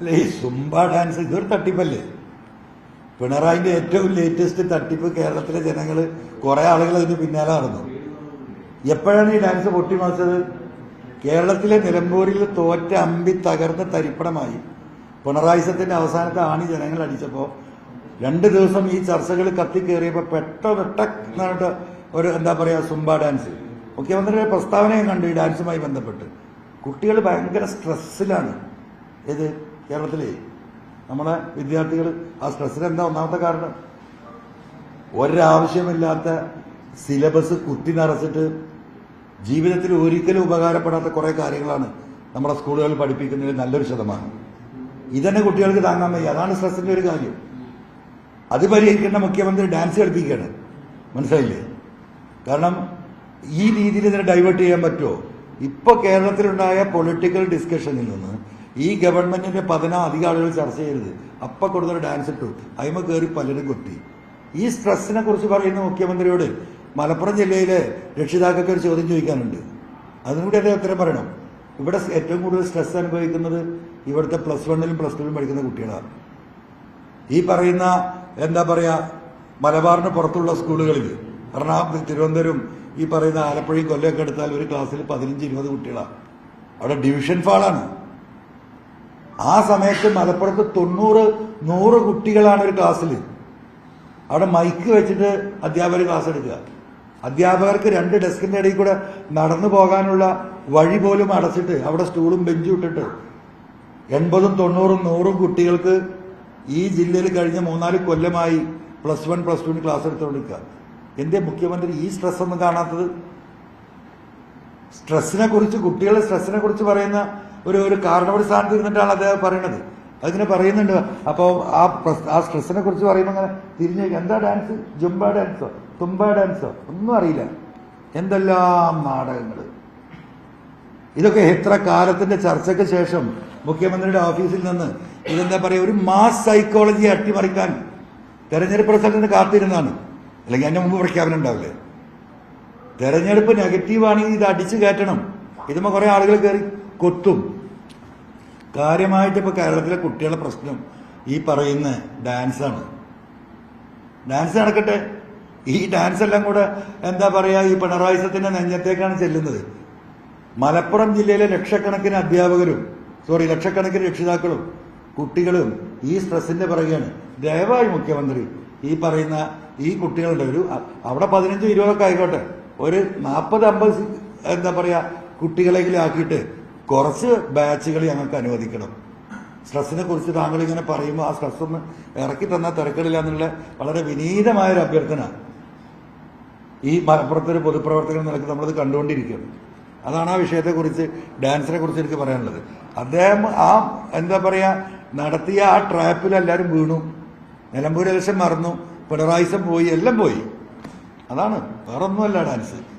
അല്ല ഈ Zumba dance ഇതൊരു തട്ടിപ്പല്ലേ? പിണറായിന്റെ ഏറ്റവും ലേറ്റസ്റ്റ് തട്ടിപ്പ് കേരളത്തിലെ ജനങ്ങൾ കുറെ ആളുകൾ അതിന് പിന്നാലെ നടന്നു. എപ്പോഴാണ് ഈ ഡാൻസ് പൊട്ടിമറിച്ചത് കേരളത്തിലെ നിലമ്പൂരിൽ തോറ്റ അമ്പി തകർന്ന് തരിപ്പണമായി. പിണറായി സത്തിന്റെ അവസാനത്തെ ആണി ജനങ്ങൾ അടിച്ചപ്പോൾ രണ്ട് ദിവസം ഈ ചർച്ചകൾ കത്തിക്കേറിയപ്പോൾ പെട്ട പെട്ടെന്നായിട്ട് ഒരു എന്താ പറയാ സുംബ ഡാൻസ്. മുഖ്യമന്ത്രിയുടെ പ്രസ്താവനയും കണ്ടു ഈ ഡാൻസുമായി ബന്ധപ്പെട്ട്. കുട്ടികൾ ഭയങ്കര സ്ട്രെസ്സിലാണ് ഏത്? കേരളത്തിലെ നമ്മുടെ വിദ്യാർത്ഥികൾ ആ സ്ട്രെസ്സിന് എന്താ ഒന്നാമത്തെ കാരണം? ഒരാവശ്യമില്ലാത്ത സിലബസ് കുത്തി നിറച്ചിട്ട് ജീവിതത്തിൽ ഒരിക്കലും ഉപകാരപ്പെടാത്ത കുറെ കാര്യങ്ങളാണ് നമ്മുടെ സ്കൂളുകളിൽ പഠിപ്പിക്കുന്നതിൽ നല്ലൊരു ശതമാനം. ഇതന്നെ കുട്ടികൾക്ക് താങ്ങാൻ വയ്യ. അതാണ് സ്ട്രെസ്സിന്റെ ഒരു കാര്യം. അത് പരിഹരിക്കേണ്ട മുഖ്യമന്ത്രി ഡാൻസ് കളിപ്പിക്കുകയാണ്. മനസ്സിലായില്ലേ? കാരണം ഈ രീതിയിൽ ഇതിനെ ഡൈവേർട്ട് ചെയ്യാൻ പറ്റുമോ? ഇപ്പൊ കേരളത്തിലുണ്ടായ പൊളിറ്റിക്കൽ ഡിസ്കഷനിൽ നിന്ന് ഈ ഗവൺമെന്റിന്റെ പതന അധികം ആളുകൾ ചർച്ച ചെയ്യരുത്. അപ്പൊ കൊടുത്തൊരു ഡാൻസ് ഇട്ടു. അയിമ കയറി പലരും കൊട്ടി. ഈ സ്ട്രെസ്സിനെ കുറിച്ച് പറയുന്ന മുഖ്യമന്ത്രിയോട് മലപ്പുറം ജില്ലയിലെ രക്ഷിതാക്കൾക്ക് ഒരു ചോദ്യം ചോദിക്കാനുണ്ട്. അതിനുകൂടി എന്റെ ഉത്തരം പറയണം? ഇവിടെ ഏറ്റവും കൂടുതൽ സ്ട്രെസ് അനുഭവിക്കുന്നത് ഇവിടുത്തെ പ്ലസ് വണ്ണിലും പ്ലസ് ടുവിലും പഠിക്കുന്ന കുട്ടികളാണ്. ഈ പറയുന്ന എന്താ പറയാ മലബാറിന് പുറത്തുള്ള സ്കൂളുകളിൽ എറണാകുളം തിരുവനന്തപുരം ഈ പറയുന്ന ആലപ്പുഴയും കൊല്ലമൊക്കെ എടുത്താൽ ഒരു ക്ലാസ്സിൽ പതിനഞ്ച് ഇരുപത് കുട്ടികളാണ്. അവിടെ ഡിവിഷൻ ഫാളാണ് ആ സമയത്ത് മലപ്പുറത്ത് തൊണ്ണൂറ് നൂറ് കുട്ടികളാണ് ഒരു ക്ലാസ്സിൽ അവിടെ മൈക്ക് വെച്ചിട്ട് അധ്യാപകർ ക്ലാസ് എടുക്കുക. അധ്യാപകർക്ക് രണ്ട് ഡെസ്കിന്റെ ഇടയിൽ കൂടെ നടന്നു പോകാനുള്ള വഴി പോലും അടച്ചിട്ട് അവിടെ സ്റ്റൂളും ബെഞ്ചും ഇട്ടിട്ട് എൺപതും തൊണ്ണൂറും നൂറും കുട്ടികൾക്ക് ഈ ജില്ലയിൽ കഴിഞ്ഞ മൂന്നാൽ കൊല്ലമായി പ്ലസ് വൺ പ്ലസ് ടുവിന് ക്ലാസ് എടുത്തുകൊണ്ടിരിക്കുക. എന്റെ മുഖ്യമന്ത്രി ഈ സ്ട്രെസ് ഒന്നും കാണാത്തത്? സ്ട്രെസ്സിനെ കുറിച്ച് കുട്ടികളുടെ സ്ട്രെസ്സിനെ കുറിച്ച് പറയുന്ന ഒരു ഒരു കാരണവർ സ്ഥാനത്ത് ഇരുന്നിട്ടാണ് അദ്ദേഹം പറയുന്നത് അതിങ്ങനെ പറയുന്നുണ്ട്. അപ്പോൾ ആ ആ സ്ട്രെസ്സിനെ കുറിച്ച് പറയുമ്പോൾ അങ്ങനെ തിരിഞ്ഞ് എന്താ ഡാൻസ്? ജുംബ ഡാൻസോ? തുമ്പ ഡാൻസോ? ഒന്നും അറിയില്ല. എന്തെല്ലാം നാടകങ്ങൾ ഇതൊക്കെ എത്ര കാലത്തിന്റെ ചർച്ചയ്ക്ക് ശേഷം മുഖ്യമന്ത്രിയുടെ ഓഫീസിൽ നിന്ന് ഇതെന്താ പറയുക ഒരു മാസ് സൈക്കോളജി അട്ടിമറിക്കാൻ തെരഞ്ഞെടുപ്പ് റിസൾട്ടിന് കാത്തിരുന്നാണ് അല്ലെങ്കിൽ അതിന്റെ മുമ്പ് പ്രഖ്യാപനം ഉണ്ടാവില്ലേ? തെരഞ്ഞെടുപ്പ് നെഗറ്റീവാണെങ്കിൽ ഇത് അടിച്ചു കയറ്റണം. ഇതുമ്പോൾ കുറെ ആളുകൾ കയറി കൊത്തും. കാര്യമായിട്ട് ഇപ്പൊ കേരളത്തിലെ കുട്ടികളുടെ പ്രശ്നം ഈ പറയുന്ന ഡാൻസാണ് ഡാൻസ് നടക്കട്ടെ. ഈ ഡാൻസ് എല്ലാം കൂടെ എന്താ പറയാ ഈ പിണറായി സത്തിന്റെ നെഞ്ഞത്തേക്കാണ് ചെല്ലുന്നത്. മലപ്പുറം ജില്ലയിലെ ലക്ഷക്കണക്കിന് അധ്യാപകരും സോറി ലക്ഷക്കണക്കിന് രക്ഷിതാക്കളും കുട്ടികളും ഈ സ്ട്രെസ്സിന്റെ പറയുകയാണ് ദയവായി മുഖ്യമന്ത്രി ഈ പറയുന്ന ഈ കുട്ടികളുടെ ഒരു അവിടെ പതിനഞ്ചും ഇരുപതൊക്കെ ആയിക്കോട്ടെ. ഒരു നാൽപ്പത് അമ്പത് എന്താ പറയാ കുട്ടികളെങ്കിലും ആക്കിയിട്ട് കുറച്ച് ബാച്ചുകൾ ഞങ്ങൾക്ക് അനുവദിക്കണം. സ്ട്രെസ്സിനെ കുറിച്ച് താങ്കൾ ഇങ്ങനെ പറയുമ്പോൾ ആ സ്ട്രെസ് ഒന്ന് ഇറക്കി തന്നാൽ തിരക്കിടില്ല എന്നുള്ള വളരെ വിനീതമായ ഒരു അഭ്യർത്ഥന. ഈ മലപ്പുറത്തൊരു പൊതുപ്രവർത്തകൻ നിലയ്ക്ക് നമ്മളത് കണ്ടുകൊണ്ടിരിക്കുകയാണ് അതാണ് ആ വിഷയത്തെക്കുറിച്ച് ഡാൻസിനെ കുറിച്ച് എനിക്ക് പറയാനുള്ളത്. അദ്ദേഹം ആ എന്താ പറയാ നടത്തിയ ആ ട്രാപ്പിൽ എല്ലാവരും വീണു. നിലമ്പൂർ മറന്നു. പിണറായിസം പോയി. എല്ലാം പോയി. അതാണ്. വേറൊന്നുമല്ല ഡാൻസ്.